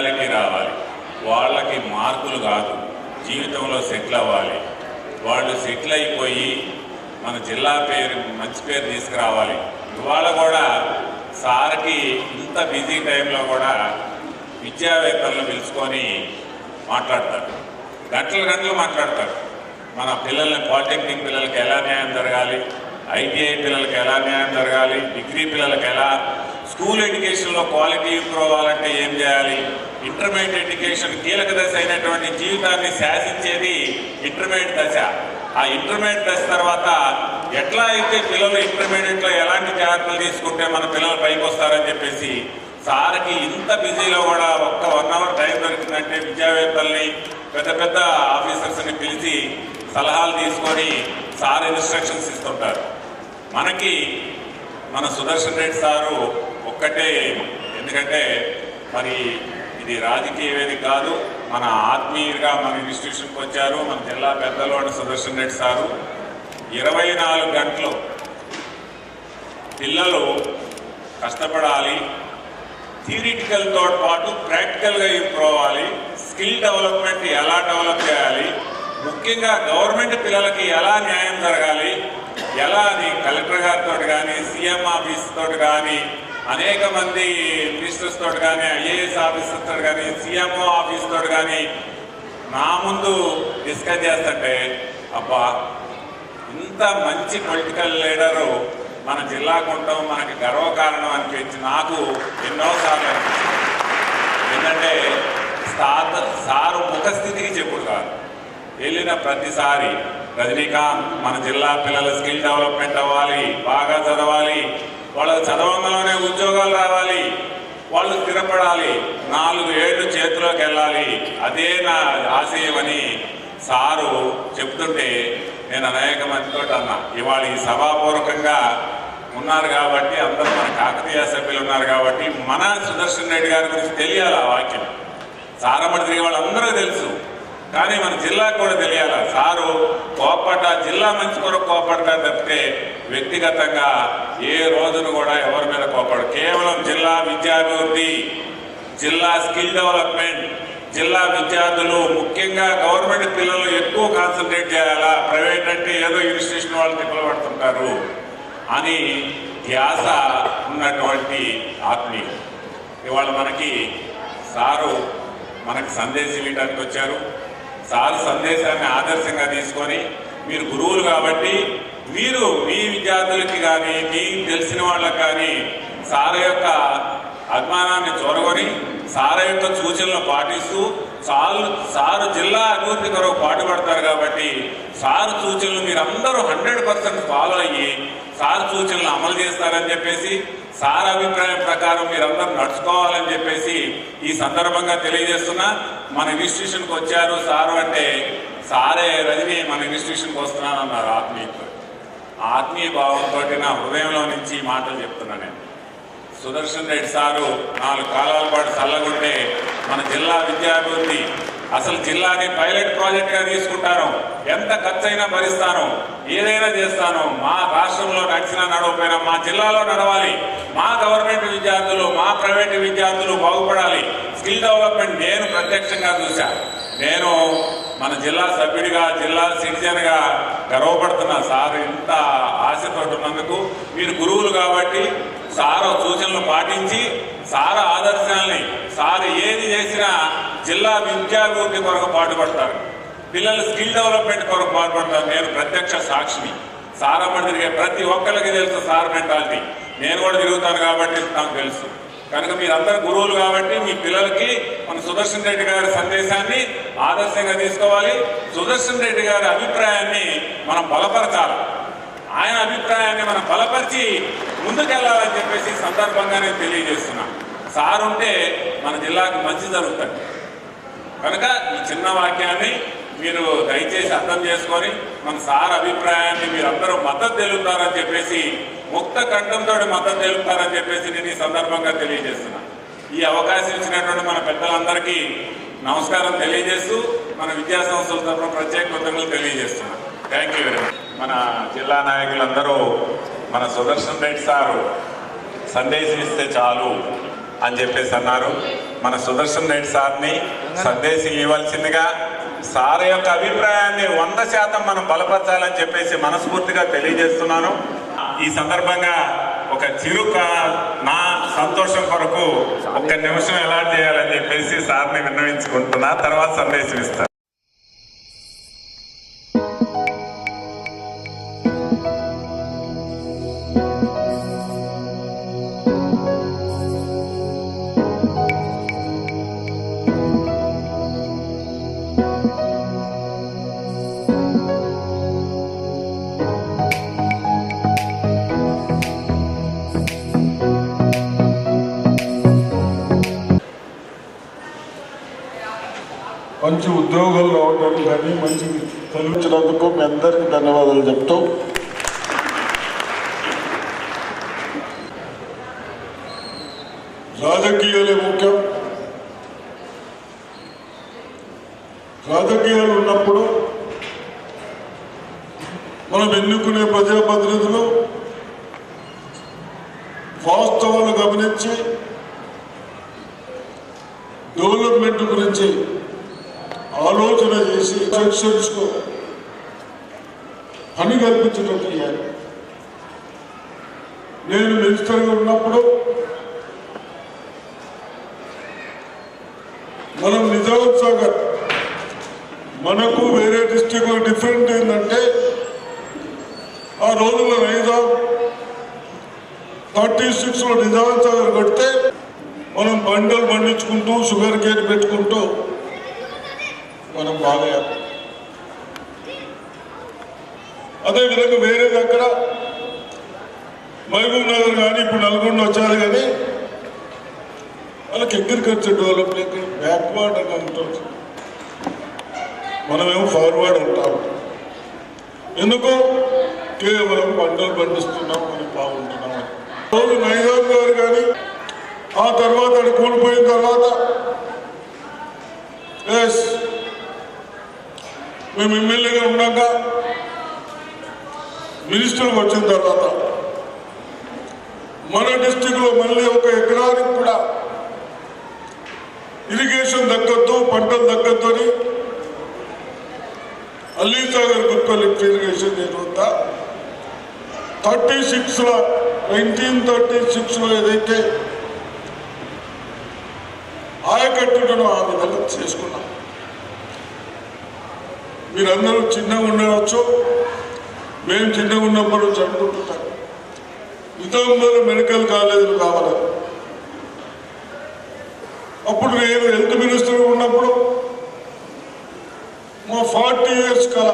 Reality రావాలి. వాళ్ళకి మార్కులు కాదు. జీవితంలో సెటిల్ అవ్వాలి. వాళ్ళు సెటిల్ అయిపోయి మన జిల్లా పేరు మంచి పేరు తీసుకురావాలి. ఇవాళ కూడా సార్కి ఇంత బిజీ టైంలో కూడా విద్యావేత్తలను పిలుచుకొని మాట్లాడతారు. గంటలు గంటలు మాట్లాడతారు. మన పిల్లల్ని పాలిటెక్నిక్ పిల్లలకి ఎలా న్యాయం జరగాలి? ఐటీఐ పిల్లలకి ఎలా న్యాయం జరగాలి? డిగ్రీ పిల్లలకి ఎలా స్కూల్ ఎడ్యుకేషన్లో క్వాలిటీ ఇంప్రూవ్ అవ్వాలంటే ఏం చేయాలి? ఇంటర్మీడియట్ ఎడ్యుకేషన్ కీలక దశ అయినటువంటి జీవితాన్ని శాసించేది ఇంటర్మీడియట్ దశ. ఆ ఇంటర్మీడియట్ దశ తర్వాత ఎట్లా అయితే పిల్లలు ఇంటర్మీడియట్లో ఎలాంటి జాగ్రత్తలు తీసుకుంటే మన పిల్లలు పైకి వస్తారని చెప్పేసి సార్కి ఇంత బిజీలో కూడా ఒక్క వన్ అవర్ టైం దొరికిందంటే విద్యావేత్తల్ని పెద్ద పెద్ద ఆఫీసర్స్ని పిలిచి సలహాలు తీసుకొని సార్ ఇన్స్ట్రక్షన్స్ ఇస్తుంటారు. మనకి మన సుదర్శన్ రెడ్డి సారు ఒక్కటే. ఎందుకంటే మరి ఇది రాజకీయ వేదిక కాదు. మన ఆత్మీయులుగా మన ఇన్స్టిట్యూషన్కి వచ్చారు. మన జిల్లా పెద్దలు అంటే సుదర్శన్ రెడ్డి సారు. ఇరవై నాలుగు గంటలు పిల్లలు కష్టపడాలి. థియరిటికల్తో పాటు ప్రాక్టికల్గా ఇంప్రూవ్ అవ్వాలి. స్కిల్ డెవలప్మెంట్ ఎలా డెవలప్ చేయాలి? ముఖ్యంగా గవర్నమెంట్ పిల్లలకి ఎలా న్యాయం జరగాలి? ఎలా అది కలెక్టర్ గారితో కానీ సీఎం ఆఫీస్ తోటి కానీ అనేక మంది మినిస్టర్స్ తోటి కానీ ఐఏఎస్ ఆఫీసర్ తోటి కానీ సీఎంఓ ఆఫీస్ తోటి కానీ నా ముందు డిస్కస్ చేస్తుంటే అబ్బా ఇంత మంచి పొలిటికల్ లీడరు మన జిల్లాకు ఉండటం మనకి గర్వకారణం అనిపించి నాకు ఎన్నోసార్లు అనిపించింది. ఏంటంటే సార్ సారు ముఖస్థితికి చెప్పుడు కాదు వెళ్ళిన ప్రతిసారి రజనీకాంత్ మన జిల్లా పిల్లల స్కిల్ డెవలప్మెంట్ అవ్వాలి బాగా చదవాలి వాళ్ళకి చదవంలోనే ఉద్యోగాలు రావాలి. వాళ్ళు స్థిరపడాలి. నాలుగు ఏళ్ళు చేతిలోకి వెళ్ళాలి. అదే నా ఆశయమని సారు చెప్తుంటే నేను అనేక మందితో అన్నా. ఇవాళ ఈ సభాపూర్వకంగా ఉన్నారు కాబట్టి అందరూ మన కాకతీయ సభ్యులు ఉన్నారు కాబట్టి మన సుదర్శన్ రెడ్డి గారి గురించి తెలియాలి ఆ వాక్యం. సారమడి తిరిగే వాళ్ళందరూ తెలుసు. కానీ మన జిల్లాకు కూడా తెలియాల? సారు కోపడ్డ జిల్లా మంచి కొరకు కోపడ్డా తప్పితే వ్యక్తిగతంగా ఏ రోజును కూడా ఎవరి మీద కోపడు కేవలం జిల్లా విద్యాభివృద్ధి జిల్లా స్కిల్ డెవలప్మెంట్ జిల్లా విద్యార్థులు ముఖ్యంగా గవర్నమెంట్ పిల్లలు ఎక్కువ కాన్సన్ట్రేట్ చేయాలా? ప్రైవేట్ అంటే ఏదో ఇన్స్టిట్యూషన్ వాళ్ళు తిప్పలు పడుతుంటారు అని ధ్యాస ఉన్నటువంటి ఆత్మీయులు ఇవాళ మనకి సారు మనకి సందేశం ఇవ్వడానికి వచ్చారు. సార్ సందేశాన్ని ఆదర్శంగా తీసుకొని మీరు గురువులు కాబట్టి మీరు మీ విద్యార్థులకి కానీ మీకు తెలిసిన వాళ్ళకి కానీ సార్ యొక్క అభిమానాన్ని చూరగొని సార్ యొక్క సూచనలు పాటిస్తూ సార్లు సారు జిల్లా అభివృద్ధి కొరకు పాటుపడతారు కాబట్టి సారు సూచనలు మీరందరూ హండ్రెడ్ పర్సెంట్ ఫాలో అయ్యి సార్ సూచనలు అమలు చేస్తారని చెప్పేసి సార్ అభిప్రాయం ప్రకారం మీరందరూ నడుచుకోవాలని చెప్పేసి ఈ సందర్భంగా తెలియజేస్తున్నా. మన ఇన్స్టిట్యూషన్కి వచ్చారు సారు అంటే సారే రజని మన ఇన్స్టిట్యూషన్కి వస్తున్నాను అన్నారు ఆత్మీయతో ఆత్మీయ భావంతో నా హృదయంలో నుంచి మాటలు చెప్తున్నా నేను. సుదర్శన్ రెడ్డి సారు నాలుగు కాలాల పాటు చల్లగుంటే మన జిల్లా విద్యాభివృద్ధి అసలు జిల్లాని పైలట్ ప్రాజెక్ట్గా తీసుకుంటాను ఎంత ఖర్చు అయినా భరిస్తాను ఏదైనా చేస్తాను మా రాష్ట్రంలో నడిచినా నడవకపోయినా మా జిల్లాలో నడవాలి. మా గవర్నమెంట్ విద్యార్థులు మా ప్రైవేట్ విద్యార్థులు బాగుపడాలి. స్కిల్ డెవలప్మెంట్ నేను ప్రత్యక్షంగా చూశా. నేను మన జిల్లా సభ్యుడిగా జిల్లా సిటిజన్గా గర్వపడుతున్నా సార్ ఇంత ఆశపడుతున్నందుకు మీరు గురువులు కాబట్టి సార్ సూచనలు పాటించి సార్ ఆదర్శాలని సార్ ఏది చేసినా జిల్లా విద్యాభివృద్ధి కొరకు పాటుపడతారు. పిల్లల స్కిల్ డెవలప్మెంట్ కొరకు పాటుపడతారు. నేను ప్రత్యక్ష సాక్షిని. సార్ తిరిగే ప్రతి ఒక్కరికి తెలుసు సార్ మెంటాలిటీ. నేను కూడా తిరుగుతాను కాబట్టి నాకు తెలుసు. కనుక మీరందరూ గురువులు కాబట్టి మీ పిల్లలకి మన సుదర్శన్ రెడ్డి గారి సందేశాన్ని ఆదర్శంగా తీసుకోవాలి. సుదర్శన్ రెడ్డి గారి అభిప్రాయాన్ని మనం బలపరచాలి. ఆయన అభిప్రాయాన్ని మనం బలపరిచి ముందుకెళ్ళాలని చెప్పేసి సందర్భంగా నేను తెలియజేస్తున్నా. సార్ ఉంటే మన జిల్లాకు మంచి జరుగుతుంది కనుక ఈ చిన్న వాక్యాన్ని మీరు దయచేసి అర్థం చేసుకొని మన సార్ అభిప్రాయాన్ని మీరు అందరూ మద్దతు తెలుపుతారని చెప్పేసి ముక్త కంఠంతో మద్దతు తెలుపుతారని చెప్పేసి నేను ఈ సందర్భంగా తెలియజేస్తున్నా. ఈ అవకాశం ఇచ్చినటువంటి మన పెద్దలందరికీ నమస్కారం తెలియజేస్తూ మన విద్యా సంస్థల తరఫున ప్రత్యేక కృతజ్ఞతలు తెలియజేస్తున్నా. థ్యాంక్ యూ వెరీ మచ్ మన జిల్లా నాయకులందరూ మన సుదర్శన్ రెడ్డి సారు సందేశం ఇస్తే చాలు అని చెప్పేసి అన్నారు. మన సుదర్శన్ రెడ్డి సార్ని సందేశం ఇవ్వాల్సిందిగా సార్ యొక్క అభిప్రాయాన్ని వంద శాతం మనం బలపరచాలని చెప్పేసి మనస్ఫూర్తిగా తెలియజేస్తున్నాను. ఈ సందర్భంగా ఒక చిరు నా సంతోషం కొరకు ఒక్క నిమిషం ఎలా చేయాలని చెప్పేసి సార్ని విన్నవించుకుంటున్నా. తర్వాత సందేశం ఇస్తాను. మంచి ఉద్యోగాలు ఉండడం కానీ మంచి చదివించినందుకు మీ అందరికీ ధన్యవాదాలు చెప్తూ. రాజకీయాలే ముఖ్యం. రాజకీయాలు ఉన్నప్పుడు మనం ఎన్నుకునే ప్రజాప్రతినిధులు వాస్తవాలు గమనించి డెవలప్మెంట్ గురించి ఆలోచన చేసి సెక్షన్స్కు పని కల్పించడం చేయాలి. నేను మినిస్టర్గా ఉన్నప్పుడు మనం నిజాం సాగర్ మనకు వేరే డిస్టిక్లో డిఫరెంట్ ఏంటంటే ఆ రోజుల్లో నైజాం థర్టీ సిక్స్లో నిజాం సాగర్ కడితే మనం బండలు పండించుకుంటూ షుగర్ కేన్ పెట్టుకుంటూ మనం బాగా అదేవిధంగా వేరే దగ్గర మహబూబ్ నగర్ కానీ ఇప్పుడు నల్గొండ వచ్చారు కానీ వాళ్ళకి అగ్రికల్చర్ డెవలప్మెంట్ బ్యాక్వర్డ్ అని ఉంటుంది. మనమేమో ఫార్వర్డ్ అంటాం ఎందుకు కేవలం పంటలు పండిస్తున్నాం మనం బాగుంటున్నాం. అని. రోజు నైజాం గారు కానీ ఆ తర్వాత అది కూలిపోయిన తర్వాత ఎస్ మేము ఎమ్మెల్యేగా ఉన్నాక మినిస్టర్ వచ్చిన తర్వాత మన డిస్టిక్లో మళ్ళీ ఒక ఎకరానికి కూడా ఇరిగేషన్ దక్కద్దు పంటలు దక్కద్దు అని అల్లీ సాగర్ ఇరిగేషన్ జరుగుతా థర్టీ సిక్స్లో నైన్టీన్ థర్టీ సిక్స్లో ఏదైతే ఆయకట్టును ఆ విధంగా చేసుకున్నాం. మీరందరూ చిన్నగా ఉండవచ్చు. మేము చిన్నగా ఉన్నప్పుడు చదువుకుంటుంటాం. నిజామాబాద్ మెడికల్ కాలేజీలు కావాలి అప్పుడు నేను హెల్త్ మినిస్టర్ ఉన్నప్పుడు మా ఫార్టీ ఇయర్స్ కల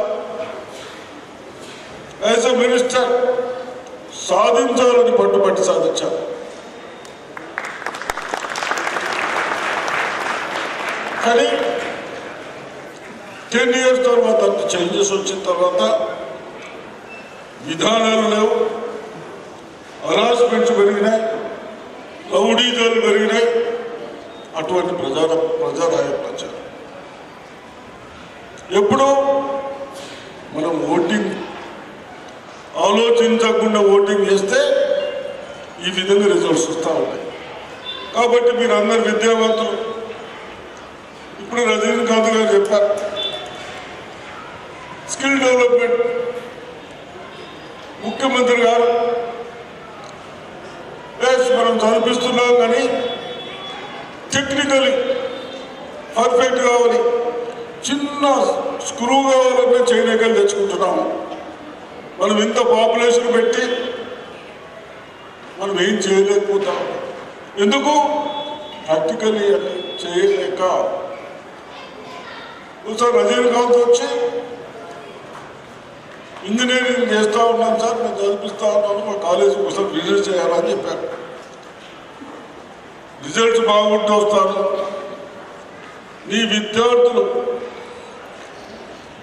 యాజ్ ఎ మినిస్టర్ సాధించాలని పట్టుబట్టి సాధించాను కానీ టెన్ ఇయర్స్ తర్వాత చేంజెస్ వచ్చిన తర్వాత విధానాలు లేవు. హరాస్మెంట్స్ పెరిగినాయి. రౌడీజాలు పెరిగినాయి. అటువంటి ప్రజా ప్రజాదాయం ప్రచారం ఎప్పుడూ మనం ఓటింగ్ ఆలోచించకుండా ఓటింగ్ చేస్తే ఈ విధంగా రిజల్ట్స్ వస్తూ ఉంటాయి. కాబట్టి మీరు అందరు విద్యావంతులు. ఇప్పుడు రజనీకాంత్ గారు చెప్పారు స్కిల్ డెవలప్మెంట్ ముఖ్యమంత్రి గారు. ఎస్ మనం చదివిస్తున్నాం కానీ టెక్నికలీ పర్ఫెక్ట్ కావాలి చిన్న స్క్రూ కావాలన్నా చైనాకలు తెచ్చుకుంటున్నాము. మనం ఇంత పాపులేషన్ పెట్టి మనం ఏం చేయలేకపోతాం. ఎందుకు? ప్రాక్టికలీ అని చేయలేక. ఒకసారి రజనీకాంత్ వచ్చి ఇంజనీరింగ్ చేస్తూ ఉన్నాను సార్ నేను చదివిస్తూ ఉన్నాను మా కాలేజీ కోసం విజిట్ చేయాలని చెప్పారు. రిజల్ట్స్ బాగుంటూ వస్తాను. నీ విద్యార్థులు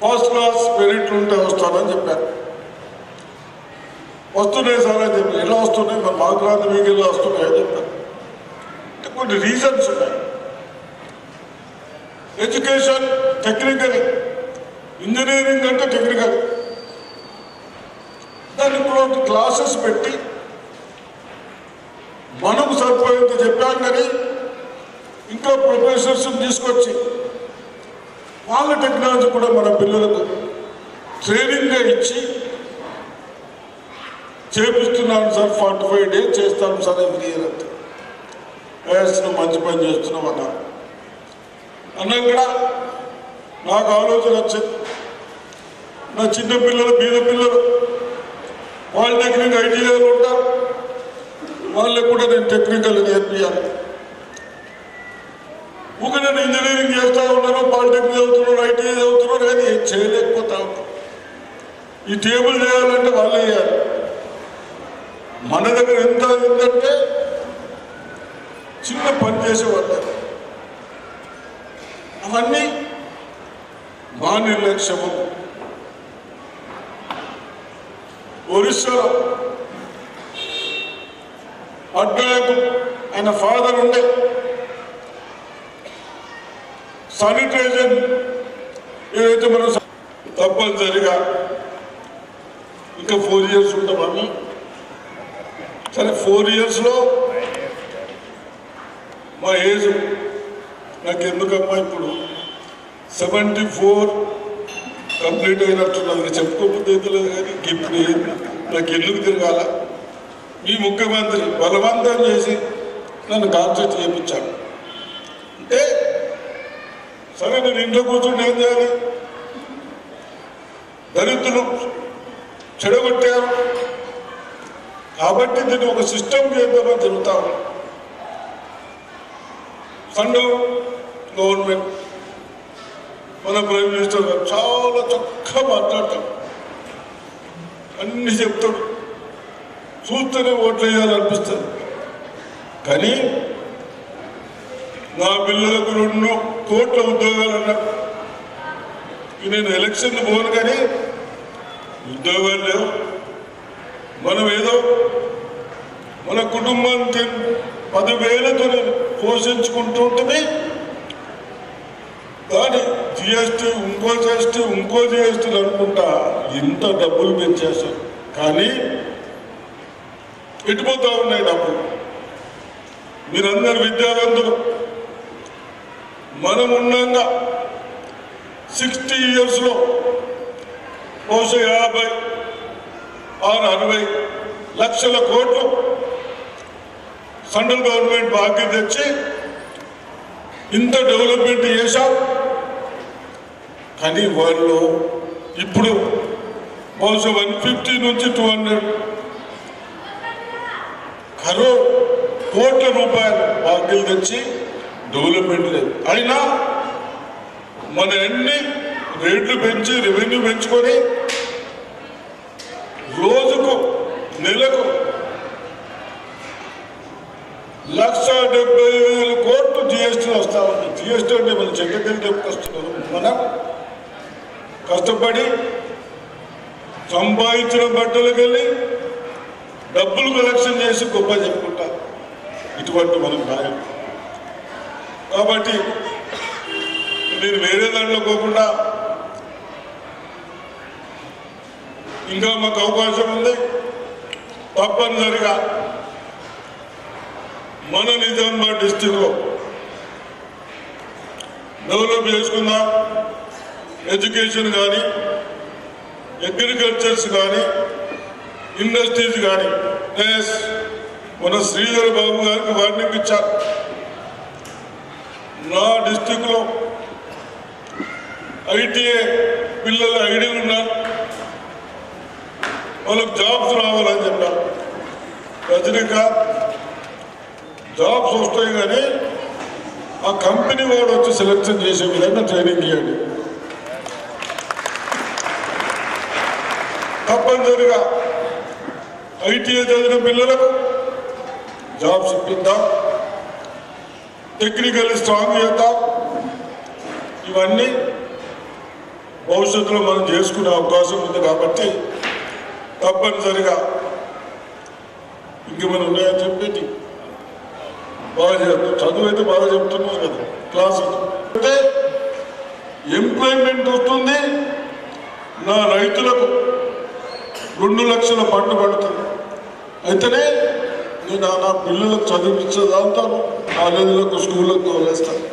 ఫస్ట్ క్లాస్ మెరిట్ ఉంటే వస్తానని చెప్పారు. వస్తున్నాయి సార్ అని చెప్పి ఎలా వస్తున్నాయి? మరి మాకు రాదు మీకు ఎలా వస్తున్నాయి అని చెప్పారు. అంటే కొన్ని రీజన్స్ ఉన్నాయి. ఎడ్యుకేషన్ టెక్నికల్ ఇంజనీరింగ్ అంటే టెక్నికల్ దానికి కూడా క్లాసెస్ పెట్టి మనం సరిపోయేంత చెప్పాం కానీ ఇంకా ప్రొఫెసర్స్ తీసుకొచ్చి వాళ్ళ టెక్నాలజీ కూడా మన పిల్లలకు ట్రైనింగ్గా ఇచ్చి చేపిస్తున్నాను సార్ ఫార్టీ ఫైవ్ డేస్ చేస్తాను సార్ ఎవ్రీ ఇయర్ అంతే. మంచి పని చేస్తున్నాం అన్నారు అన్నాక నాకు ఆలోచన వచ్చింది. నా చిన్న పిల్లలు బీద పిల్లలు పాలిటెక్నిక్ ఐటీఐలో ఉంటారు వాళ్ళకు కూడా నేను టెక్నికల్ నేర్పియాలి. ఊక నేను ఇంజనీరింగ్ చేస్తూ ఉన్నాను పాలిటెక్నిక్ చదువుతున్నాను ఐటీఐ చదువుతున్నాను కానీ ఏం చేయలేకపోతా ఈ టేబుల్ చేయాలంటే వాళ్ళే చేయాలి. మన దగ్గర ఎంత ఏంటంటే చిన్న పని చేసేవాళ్ళు అవన్నీ మా నిర్లక్ష్యము. ఒరిస్సాలో అడ్డాయకు ఆయన ఫాదర్ ఉండే. శానిటైజర్ ఏదైతే మనం తప్పనిసరిగా ఇంకా ఫోర్ ఇయర్స్ ఉంటామని సరే ఫోర్ ఇయర్స్లో మా ఏజ్ నాకు ఎందుకమ్మా ఇప్పుడు? సెవెంటీ ఫోర్ కంప్లీట్ అయినట్టున్నది. చెప్పుకోకపోతే తెలియదు కానీ ఇప్పుడు నాకు ఎందుకు తిరగాల? ఈ ముఖ్యమంత్రి బలవంతం చేసి నన్ను కాన్సెప్ట్ చేయించాను అంటే సరే నేను ఇంట్లో కూర్చుంటే ఏం చేయాలి? దళితులు చెడగొట్టారు. కాబట్టి దీన్ని ఒక సిస్టమ్ చేద్దామని జరుగుతా ఫండ్ గవర్నమెంట్ మన ప్రైమ్ మినిస్టర్ గారు చాలా చక్కగా మాట్లాడతాడు. అన్ని చెప్తాడు. చూస్తేనే ఓట్లు వేయాలనిపిస్తుంది కానీ నా పిల్లలకు రెండు కోట్ల ఉద్యోగాలు అన్నాడు నేను ఎలక్షన్ పోను కానీ ఉద్యోగాలు లేవు. మనం ఏదో మన కుటుంబాన్ని పదివేలతో పోషించుకుంటుంటే జిఎస్టీ ఇంకో జిఎస్టీ ఇంకో జిఎస్టీలు అనుకుంటా ఇంత డబ్బులు పెంచేశారు కానీ ఎటుపోతా ఉన్నాయి డబ్బులు. మీరందరు విద్యావంతులు. మనం ఉన్నాక సిక్స్టీ ఇయర్స్లో బహుశా యాభై ఆరు అరవై లక్షల కోట్లు సెంట్రల్ గవర్నమెంట్ బాకీ తెచ్చి ఇంత డెవలప్మెంట్ చేశాం. కానీ వాళ్ళు ఇప్పుడు బహుశా వన్ ఫిఫ్టీ నుంచి టూ హండ్రెడ్. కరో కోట్ల రూపాయలు వాకిలు తెచ్చి డెవలప్మెంట్ లేదు అయినా మన అన్ని రేట్లు పెంచి రెవెన్యూ పెంచుకొని రోజుకు నెలకు లక్ష డెబ్బై వేల కోట్లు జిఎస్టీ వస్తా ఉంది. జిఎస్టీ అంటే మన చెడ్డకెళ్ళి చెప్పుకొస్తున్నారు మనం. కష్టపడి సంపాదించిన బట్టలకు వెళ్ళి డబ్బులు కలెక్షన్ చేసి గొప్ప చెప్పుకుంటారు ఇటువంటి మనం కాయం కాబట్టి నేను వేరే దాంట్లో పోకుండా ఇంకా మాకు అవకాశం ఉంది. తప్పనిసరిగా మన నిజామాబాద్ డిస్టిక్లో డెవలప్ చేసుకుందాం. ఎడ్యుకేషన్ కానీ అగ్రికల్చర్స్ కానీ ఇండస్ట్రీస్ కానీ ఎస్ మన శ్రీధర్ బాబు గారికి వార్నింగ్ ఇచ్చారు నా డిస్టిక్లో ఐటీఏ పిల్లలు ఐడి ఉన్నారు వాళ్ళకి జాబ్స్ రావాలని చెప్పారు రజనీకాంత్ జాబ్స్ వస్తాయి కానీ ఆ కంపెనీ వాడు వచ్చి సెలెక్షన్ చేసే విధంగా ట్రైనింగ్ ఇవ్వండి తప్పనిసరిగా ఐటీఐ చదివిన పిల్లలకు జాబ్స్ ఇప్పిద్దాం టెక్నికల్ స్ట్రాంగ్ చేద్దాం. ఇవన్నీ భవిష్యత్తులో మనం చేసుకునే అవకాశం ఉంది కాబట్టి తప్పనిసరిగా ఇంకేమైనా ఉన్నాయని చెప్పేది బాగా చేస్తాం చదువు అయితే బాగా చెప్తున్నారు కదా క్లాస్ అంటే ఎంప్లాయ్మెంట్ వస్తుంది. నా రైతులకు రెండు లక్షల పండు పడుతుంది అయితేనే నేను నా పిల్లలకు చదివించదాంతాను కాలేజీలకు స్కూళ్ళకు తోలేస్తాను.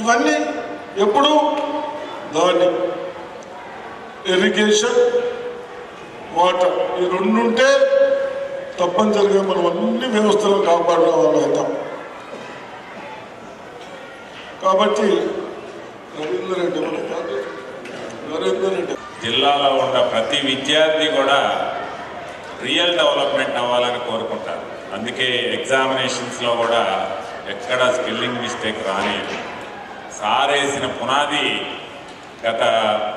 ఇవన్నీ ఎప్పుడు దాన్ని ఇరిగేషన్ వాటర్ ఈ రెండు ఉంటే తప్పనిసరిగా మనం అన్ని వ్యవస్థలు కాపాడిన వాళ్ళు అవుతాం. కాబట్టి రవీంద్ర రెడ్డి మన కాదు, రెడ్డి. జిల్లాలో ఉన్న ప్రతి విద్యార్థి కూడా రియల్ డెవలప్మెంట్ అవ్వాలని కోరుకుంటారు. అందుకే ఎగ్జామినేషన్స్లో కూడా ఎక్కడ స్కిల్లింగ్ మిస్టేక్ రానియదు సారేసిన పునాది గత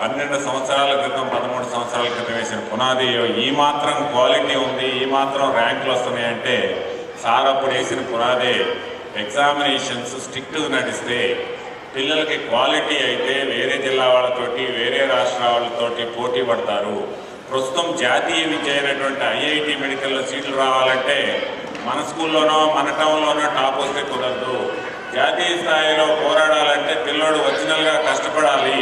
పన్నెండు సంవత్సరాల క్రితం పదమూడు సంవత్సరాల క్రితం వేసిన పునాది ఈ మాత్రం క్వాలిటీ ఉంది ఈ మాత్రం ర్యాంకులు వస్తున్నాయంటే సార్ అప్పుడు వేసిన పునాదే. ఎగ్జామినేషన్స్ స్టిక్ నడిస్తే పిల్లలకి క్వాలిటీ అయితే వేరే జిల్లా వాళ్ళతోటి వేరే రాష్ట్ర వాళ్ళతోటి పోటీ పడతారు. ప్రస్తుతం జాతీయ విద్య అయినటువంటి ఐఐటి మెడికల్లో సీట్లు రావాలంటే మన స్కూల్లోనో మన టౌన్లోనో టాప్ వస్తే కుదరదు. జాతీయ స్థాయిలో పోరాడాలంటే పిల్లోడు ఒరిజినల్గా కష్టపడాలి.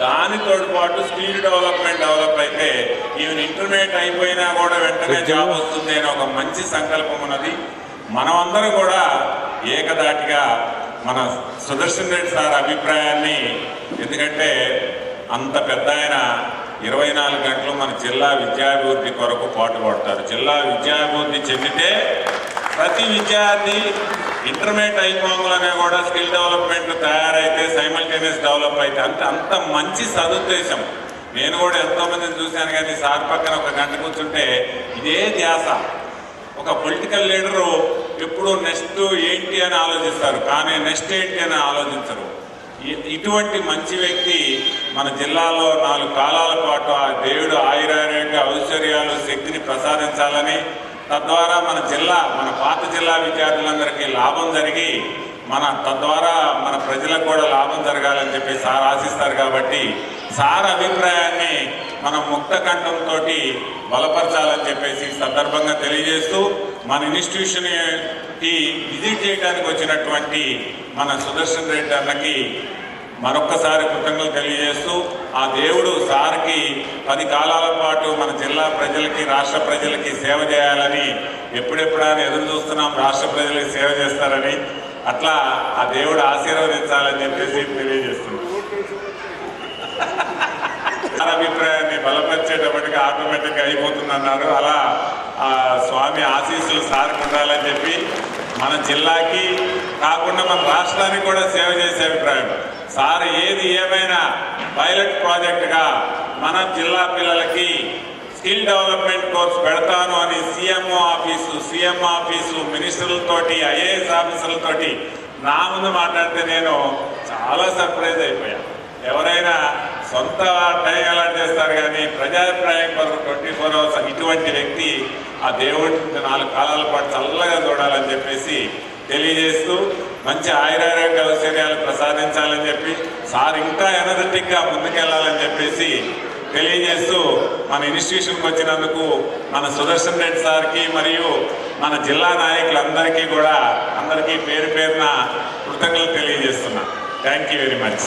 దానితో పాటు స్కిల్ డెవలప్మెంట్ డెవలప్ అయితే ఈవెన్ ఇంటర్మీడియట్ అయిపోయినా కూడా వెంటనే జాబ్ వస్తుంది అని ఒక మంచి సంకల్పం ఉన్నది. మనమందరం కూడా ఏకదాటిగా మన సుదర్శన్ రెడ్డి సార్ అభిప్రాయాన్ని ఎందుకంటే అంత పెద్ద ఆయన ఇరవై నాలుగు గంటలు మన జిల్లా విద్యాభివృద్ధి కొరకు పాటుపడతారు జిల్లా విద్యాభివృద్ధి చెందితే ప్రతి విద్యార్థి ఇంటర్మీడియట్ అయిపోగానే కూడా స్కిల్ డెవలప్మెంట్ తయారైతే సైమల్టేనియస్ డెవలప్ అయితే అంత అంత మంచి సదుద్దేశం. నేను కూడా ఎంతోమందిని చూశాను కానీ సార్ పక్కన ఒక గంట కూర్చుంటే ఇదే ధ్యాస. ఒక పొలిటికల్ లీడరు ఎప్పుడు నెక్స్ట్ ఏంటి అని ఆలోచిస్తారు కానీ నెక్స్ట్ ఏంటి అని ఆలోచించరు. ఇటువంటి మంచి వ్యక్తి మన జిల్లాలో నాలుగు కాలాల పాటు ఆ దేవుడు ఆయురారోగ్య ఔశ్వర్యాలు శక్తిని ప్రసాదించాలని తద్వారా మన జిల్లా మన పాత జిల్లా విద్యార్థులందరికీ లాభం జరిగి మన తద్వారా మన ప్రజలకు కూడా లాభం జరగాలని చెప్పి సార్ ఆశిస్తారు కాబట్టి సార్ అభిప్రాయాన్ని మనం ముక్త కంఠంతో బలపరచాలని చెప్పేసి సందర్భంగా తెలియజేస్తూ మన ఇన్స్టిట్యూషన్కి విజిట్ చేయడానికి వచ్చినటువంటి మన సుదర్శన్ రెడ్డి అన్నకి మరొక్కసారి కృతజ్ఞతలు తెలియజేస్తూ ఆ దేవుడు సార్కి పది కాలాల పాటు మన జిల్లా ప్రజలకి రాష్ట్ర ప్రజలకి సేవ చేయాలని ఎప్పుడెప్పుడని ఎదురు చూస్తున్నాం రాష్ట్ర ప్రజలకి సేవ చేస్తారని. అట్లా ఆ దేవుడు ఆశీర్వదించాలని చెప్పేసి తెలియజేస్తున్నాం. సార్ అభిప్రాయాన్ని బలపరిచేటప్పటికి ఆటోమేటిక్గా అయిపోతుంది అన్నారు అలా ఆ స్వామి ఆశీస్సులు సార్కి ఉండాలని చెప్పి మన జిల్లాకి కాకుండా మన రాష్ట్రానికి కూడా సేవ చేసే అభిప్రాయం. సార్ ఏది ఏమైనా పైలట్ ప్రాజెక్టుగా మన జిల్లా పిల్లలకి స్కిల్ డెవలప్మెంట్ కోర్స్ పెడతాను అని సీఎంఓ ఆఫీసు సీఎం ఆఫీసు మినిస్టర్లతోటి ఐఏఎస్ ఆఫీసర్లతోటి నా ముందు మాట్లాడితే నేను చాలా సర్ప్రైజ్ అయిపోయాను ఎవరైనా సొంత టైం ఎలా చేస్తారు కానీ ప్రజాభిప్రాయం కొరకు ట్వంటీ ఫోర్ అవర్స్ ఇటువంటి వ్యక్తి ఆ దేవుడి నాలుగు కాలాల పాటు చల్లగా చూడాలని చెప్పేసి తెలియజేస్తూ మంచి ఆయురారోగ్య ఔశ్వర్యాలు ప్రసాదించాలని చెప్పి సార్ ఇంకా ఎనర్జెటిక్గా ముందుకెళ్ళాలని చెప్పేసి తెలియజేస్తూ మన ఇన్స్టిట్యూషన్కి వచ్చినందుకు మన సుదర్శన్ రెడ్డి సార్కి మరియు మన జిల్లా నాయకులందరికీ కూడా అందరికీ పేరు పేరున కృతజ్ఞతలు తెలియజేస్తున్నా. Thank you very much.